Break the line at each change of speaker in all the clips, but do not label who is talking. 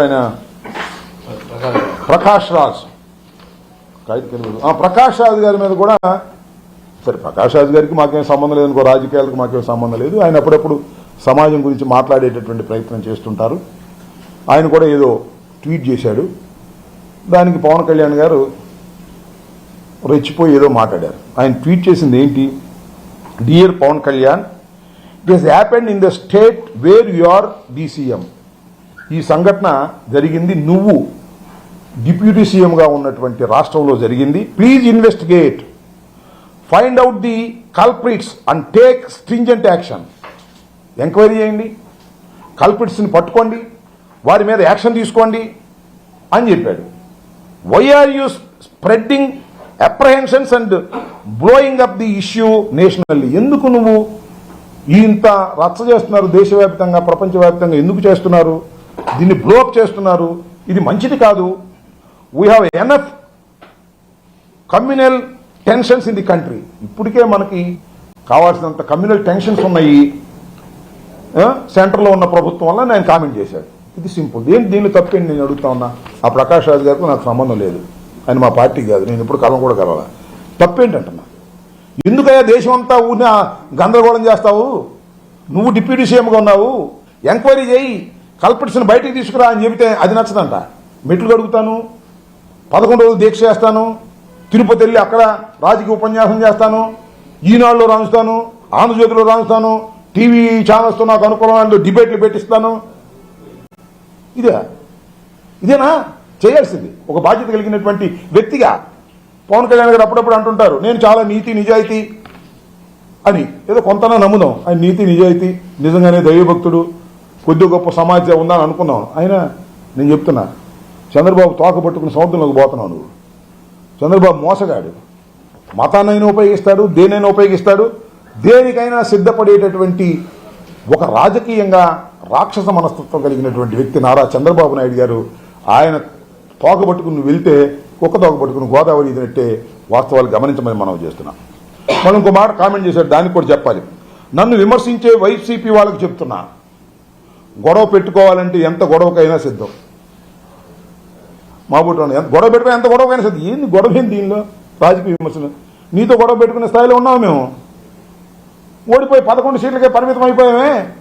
ఆయన ప్రకాష్ రాజ్. ప్రకాష్ రాజ్ గారి మీద కూడా సరే ప్రకాష్ రాజ్ గారికి మాకేం సంబంధం లేదు ఇంకో రాజకీయాలకు మాకేం సంబంధం లేదు. ఆయన అప్పుడప్పుడు సమాజం గురించి మాట్లాడేటటువంటి ప్రయత్నం చేస్తుంటారు. ఆయన కూడా ఏదో ట్వీట్ చేశాడు. దానికి పవన్ కళ్యాణ్ గారు రెచ్చిపోయి ఏదో మాట్లాడారు. ఆయన ట్వీట్ చేసింది ఏంటి? Dear Pavan Kalyan it is happened in the state where you are DCM ఈ సంఘటన జరిగింది నువ్వు. డిప్యూటీ సీఎంగా ఉన్నటువంటి రాష్ట్రంలో జరిగింది. Please investigate find out the culprits and take stringent action enquiry చేయండి. కల్ప్రిట్స్ని పట్టుకోండి. వారి మీద యాక్షన్ తీసుకోండి అని చెప్పాడు. Why are you spreading apprehensions and blowing up the issue nationally ఎందుకు నువ్వు ఇంత రచ్చ చేస్తున్నారు దేశవ్యాప్తంగా ప్రపంచవ్యాప్తంగా? ఎందుకు చేస్తున్నారు? దీన్ని బ్లోఅప్ చేస్తున్నారు. ఇది మంచిది కాదు. We have enough communal tensions in the country ఇప్పటికే మనకి కావాల్సినంత కమ్యూనల్ టెన్షన్స్ ఉన్నాయి. సెంటర్లో ఉన్న ప్రభుత్వం వల్ల నేను కామెంట్ చేశాడు. ఇది సింపుల్ ఏంటి దీనిలో తప్పేంటి నేను అడుగుతా ఉన్నా? ఆ ప్రకాష్ రాజు గారికి నాకు సంబంధం లేదు. ఆయన మా పార్టీ కాదు. నేను ఇప్పుడు కలం కూడా కలవాల. తప్పేంటంటున్నా? ఎందుకయ్యా దేశం అంతా ఊరిన గందరగోళం చేస్తావు? నువ్వు డిప్యూటీ సీఎంగా ఉన్నావు. ఎంక్వైరీ చేయి. కల్పిట్స్ని బయటికి తీసుకురా అని చెబితే అది నచ్చదంట. మెట్లు కడుగుతాను పదకొండు రోజులు దీక్ష చేస్తాను తిరుపతి వెళ్ళి అక్కడ రాజకీయ ఉపన్యాసం చేస్తాను ఈనాడులో రాణిస్తాను ఆంధ్రజ్యోతిలో రాణిస్తాను టీవీ ఛానల్స్తో నాకు అనుకూలమైన డిబేట్లు పెట్టిస్తాను. ఇదే. ఇదేనా? చేయాల్సింది. ఒక బాధ్యత కలిగినటువంటి వ్యక్తిగా పవన్ కళ్యాణ్ గారు అప్పుడప్పుడు అంటుంటారు నేను చాలా నీతి నిజాయితీ అని. ఏదో కొంతనా నమ్ముదాం. ఆయన నీతి నిజాయితీ నిజంగానే దైవభక్తుడు. కొద్ది గొప్ప సమాజం ఉందని అనుకున్నాం ఆయన నేను చెప్తున్నా చంద్రబాబు తోక పట్టుకుని సముద్రంలోకి పోతున్నావు నువ్వు. చంద్రబాబు మోసగాడు. మతాన్నైనా ఉపయోగిస్తాడు దేనైనా ఉపయోగిస్తాడు. దేనికైనా సిద్ధపడేటటువంటి ఒక రాజకీయంగా రాక్షస మనస్తత్వం కలిగినటువంటి వ్యక్తి నారా చంద్రబాబు నాయుడు గారు ఆయన తోక పట్టుకుని వెళ్తే కుక్క తోక పట్టుకుని గోదావరి ఇదినట్టే వాస్తవాలు గమనించమని మనం చేస్తున్నాం. మనం ఇంకో మాట కామెంట్ చేశాడు దానికి కూడా చెప్పాలి. నన్ను విమర్శించే వైసీపీ వాళ్ళకి చెప్తున్నా గొడవ పెట్టుకోవాలంటే ఎంత గొడవకైనా సిద్ధం. మా ఎంత గొడవ పెట్టుకుని ఎంత గొడవకైనా సిద్ధం. ఏంది గొడవ ఏంది దీనిలో? రాజకీయ విమర్శలు. నీతో గొడవ పెట్టుకునే స్థాయిలో ఉన్నాము మేము. ఓడిపోయి పదకొండు సీట్లకే పరిమితం అయిపోయామే.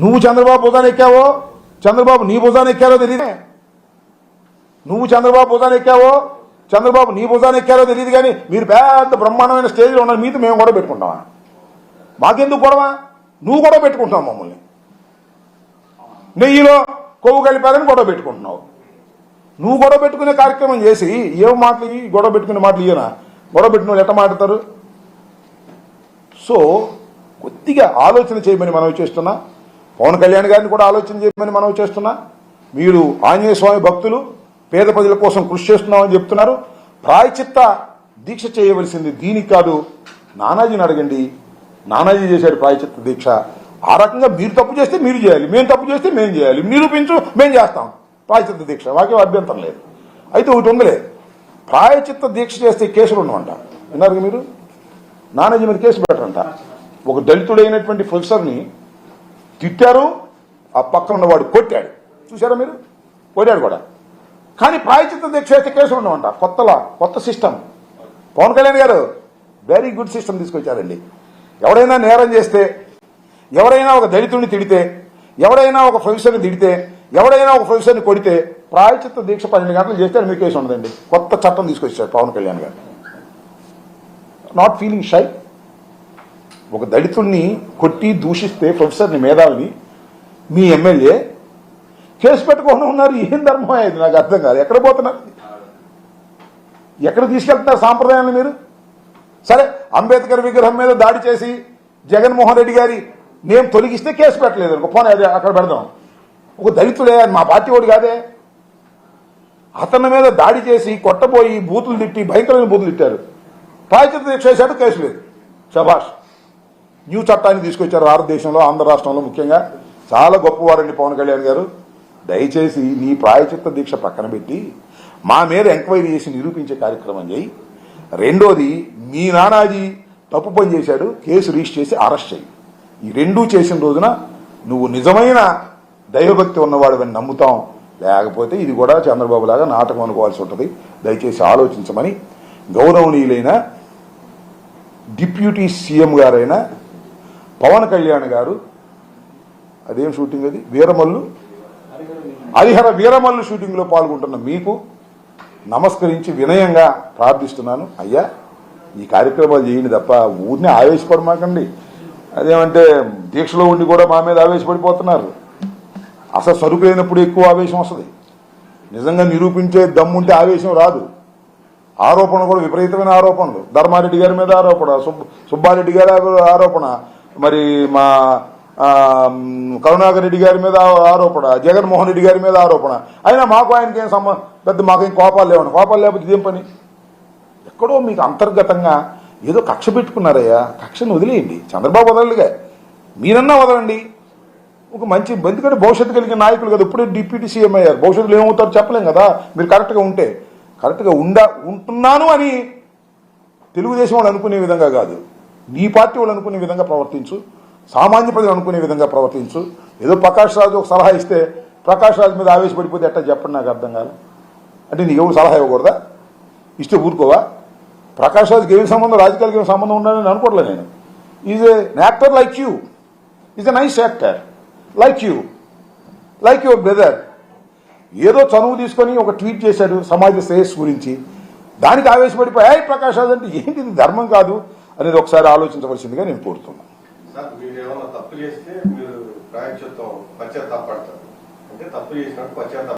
నువ్వు చంద్రబాబు భుజాన్ని ఎక్కావో? చంద్రబాబు నీ భుజాన్ని ఎక్కారో తెలియదే నువ్వు చంద్రబాబు భుజాన్ని ఎక్కావో? చంద్రబాబు నీ భుజాన్ని ఎక్కారో తెలియదు కానీ మీరు పెద్ద బ్రహ్మాండమైన స్టేజ్లో ఉన్నారు. మీతో మేము గొడవ పెట్టుకుంటామా? మాకెందుకు గొడవ? నువ్వు గొడవ పెట్టుకుంటావు మమ్మల్ని. నెయ్యిలో కొవ్వు కలిపారని గొడవ పెట్టుకుంటున్నావు. నువ్వు గొడవ పెట్టుకునే కార్యక్రమం చేసి ఏం మాటలు ఇవి? గొడవ పెట్టుకునే మాటలు ఇయ్యనా? గొడవ పెట్టిన వాళ్ళు ఎట్ట మాట్లాడతారు? సో కొద్దిగా ఆలోచన చేయమని మనం చేస్తున్నా. పవన్ కళ్యాణ్ గారిని కూడా ఆలోచన చేయమని మనం చేస్తున్నా. మీరు ఆంజనేయ స్వామి భక్తులు పేద ప్రజల కోసం కృషి చేస్తున్నామని చెప్తున్నారు. ప్రాయచిత్త దీక్ష చేయవలసింది దీనికి కాదు. నానాజీని అడగండి. నానాజీ చేశాడు ప్రాయచిత్త దీక్ష. ఆ రకంగా మీరు తప్పు చేస్తే మీరు చేయాలి మేము తప్పు చేస్తే మేము చేయాలి. నిరూపించు మేము చేస్తాం. ప్రాయచిత్త దీక్ష వాక్యం అభ్యంతరం లేదు. అయితే ఒకటి ఉందిలే. ప్రాయచిత్త దీక్ష చేస్తే కేసులు ఉండమంట విన్నారు మీరు? నానాజీ మీద కేసు పెట్టరంట. ఒక దళితుడైనటువంటి ప్రొఫెసర్ని తిట్టారు ఆ పక్కన ఉన్నవాడు కొట్టాడు. చూసారా మీరు? కొట్టాడు కూడా. కానీ ప్రాయచిత్త దీక్ష చేస్తే కేసులు ఉండమంట కొత్తలా కొత్త సిస్టమ్ పవన్ కళ్యాణ్ గారు వెరీ గుడ్ సిస్టమ్ తీసుకొచ్చారండి. ఎవడైనా నేరం చేస్తే ఎవరైనా ఒక దళితుడిని తిడితే ఎవరైనా ఒక ప్రొఫెసర్ని తిడితే ఎవడైనా ఒక ప్రొఫెసర్ని కొడితే ప్రాయచిత్త దీక్ష పన్నెండు గంటలు చేస్తే మీ కేసు ఉండదండి. కొత్త చట్టం తీసుకొచ్చారు పవన్ కళ్యాణ్ గారు. నాట్ ఫీలింగ్ షై ఒక దళితుడిని కొట్టి దూషిస్తే ప్రొఫెసర్ని మేధావిని మీ ఎమ్మెల్యే కేసు పెట్టుకొని ఉన్నారు ఏం ధర్మం అయ్యేది? నాకు అర్థం కాదు. ఎక్కడ పోతున్నారు? ఎక్కడ తీసుకెళ్తున్నారు సాంప్రదాయాన్ని మీరు? సరే అంబేద్కర్ విగ్రహం మీద దాడి చేసి జగన్మోహన్ రెడ్డి గారి మేము తొలగిస్తే కేసు పెట్టలేదు అనుకో. పోనీ అక్కడ పెడదాం. ఒక దళితుడే మా పార్టీ వాడు కాదే. అతని మీద దాడి చేసి కొట్టబోయి బూతులు తిట్టి భయంకరమైన బూతులు తిట్టారు. ప్రాయచిత్త దీక్ష చేశాడు కేసు లేదు. శభాష్ న్యూ చట్టాన్ని తీసుకొచ్చారు భారతదేశంలో ఆంధ్ర రాష్ట్రంలో ముఖ్యంగా. చాలా గొప్పవారండి పవన్ కళ్యాణ్ గారు. దయచేసి నీ ప్రాయచిత్త దీక్ష పక్కన పెట్టి మా మీద ఎంక్వైరీ చేసి నిరూపించే కార్యక్రమం చేయి. రెండోది మీ నానాజీ తప్పు పని చేశాడు కేసు రిజిస్టర్ చేసి అరెస్ట్ చేయి. ఈ రెండూ చేసిన రోజున నువ్వు నిజమైన దైవభక్తి ఉన్నవాడు నమ్ముతాం. లేకపోతే ఇది కూడా చంద్రబాబు లాగా నాటకం అనుకోవాల్సి ఉంటుంది. దయచేసి ఆలోచించమని గౌరవనీయులైన డిప్యూటీ సీఎం గారైన పవన్ కళ్యాణ్ గారు అదేం షూటింగ్ అది? వీరమల్లు? హరిహర వీరమల్లు షూటింగ్లో పాల్గొంటున్న మీకు నమస్కరించి వినయంగా ప్రార్థిస్తున్నాను. అయ్యా ఈ కార్యక్రమాలు చేయండి తప్ప ఊరిని ఆవేశపడమాకండి. అదేమంటే దీక్షలో ఉండి కూడా మా మీద ఆవేశపడిపోతున్నారు. అసలు సరుకులైనప్పుడు ఎక్కువ ఆవేశం వస్తుంది. నిజంగా నిరూపించే దమ్ముంటే ఆవేశం రాదు. ఆరోపణ కూడా విపరీతమైన ఆరోపణలు. ధర్మారెడ్డి గారి మీద ఆరోపణ సుబ్బారెడ్డి గారి ఆరోపణ మరి మా కరుణాకర్ రెడ్డి గారి మీద ఆరోపణ జగన్మోహన్ రెడ్డి గారి మీద ఆరోపణ. అయినా మాకు ఆయనకి ఏం సంబంధం? పెద్ద మాకేం కోపాలు లేవని. కోపాలు లేకపోతే ఇదేం పని? ఎక్కడో మీకు అంతర్గతంగా ఏదో కక్ష పెట్టుకున్నారయ్యా. కక్షను వదిలేయండి. చంద్రబాబు వదలడుగా. మీరన్నా వదలండి. ఒక మంచి ఎందుకంటే భవిష్యత్తు కలిగిన నాయకులు కదా. ఇప్పుడే డిప్యూటీ సీఎం అయ్యారు. భవిష్యత్తులో ఏమవుతారు చెప్పలేం కదా. మీరు కరెక్ట్గా ఉంటే. కరెక్ట్గా ఉండా ఉంటున్నాను అని తెలుగుదేశం వాళ్ళు అనుకునే విధంగా కాదు. నీ పార్టీ వాళ్ళు అనుకునే విధంగా ప్రవర్తించు. సామాన్య ప్రజలు అనుకునే విధంగా ప్రవర్తించు. ఏదో ప్రకాష్ రాజు ఒక సలహా ఇస్తే ప్రకాష్ రాజు మీద ఆవేశపడిపోతే ఎట్టా చెప్పండి నాకు అర్థం కాదు. అంటే నీకు ఎవరు సలహా ఇవ్వకూడదా? ఇస్తే ఊరుకోవా? ప్రకాష్ రాజ్కి ఏమి సంబంధం రాజకీయాలకి ఏమి సంబంధం ఉండాలని అనుకోవట్లే నేను. Is a actor like you is a nice actor like you like your brother ఏదో చనువు తీసుకొని ఒక ట్వీట్ చేశాడు సమాజ శ్రేయస్సు గురించి. దానికి ఆవేశపడిపోయి "ఏయ్ ప్రకాష్ రాజ్ అంటే ఏంటి ఇది? ధర్మం కాదు అనేది ఒకసారి ఆలోచించవలసిందిగా నేను కోరుతున్నాను.
తప్పు చేస్తే మీరు ప్రాయశ్చిత్తం పశ్చాత్తాపడతారు అంటే తప్పు చేసినట్టు పశ్చాత్తాప